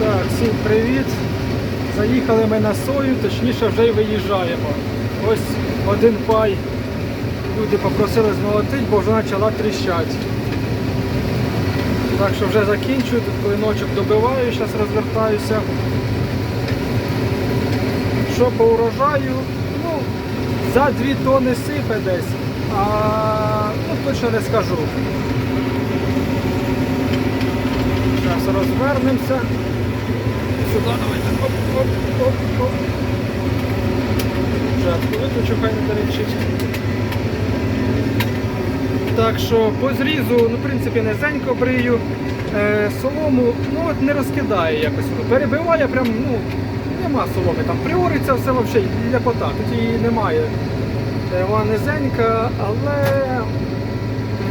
Так, всім привіт. Заїхали ми на сою, точніше вже й виїжджаємо. Ось один пай. Люди попросили змолотити, бо вже почала тріщати. Так що вже закінчую, тут клиночок добиваю, зараз розвертаюся. Що по урожаю? Ну, за 2 тони сипе десь, а ну, точно не скажу. Зараз розвернемося. Сюди давайте. Оп, оп, оп, оп. Жатку виключу, хай не перечить. Так що по зрізу, ну, в принципі, низенько брию. Е, солому ну, от не розкидає якось. Перебиває прям, ну, нема соломи. Там це все взагалі ляпота, тут її немає. Е, Вона низенька, але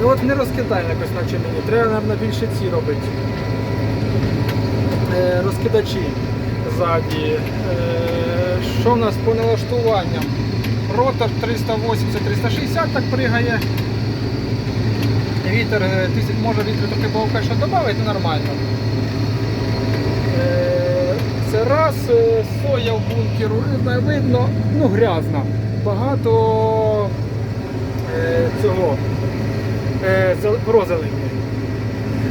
ну, от не розкидає якось наче мені. Треба, мабуть, більше ці робити. Е, ззаді. Е, що в нас по налаштуванням? Ротор 380-360 так пригає. Вітер, е, може вітер трохи бовка що додати, нормально. Е, Це раз, соя в бункеру, видно, ну грязна. Багато цього прозелені.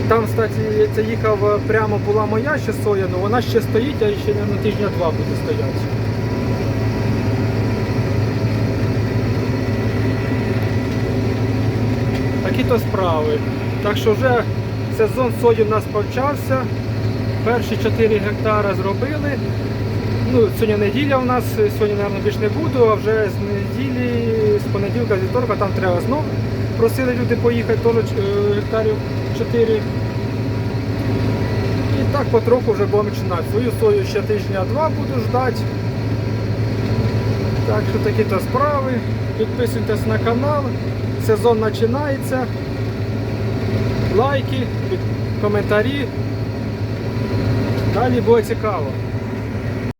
Там, кстати, це їхав прямо була моя ще соя, але вона ще стоїть, а ще на тижня два буде стояти. Такі то справи. Так що вже сезон сої в нас почався. Перші 4 гектари зробили. Ну, сьогодні неділя у нас, сьогодні, мабуть, більше не буду, а вже з неділі, з понеділка, з вівторка там треба знов. Просили люди поїхати теж е, гектарів 4. І так потроху вже будемо починати. Свою сою ще тижня-два буду ждати. Так що такі то справи. Підписуйтесь на канал. Сезон починається. Лайки, коментарі. Далі буде цікаво.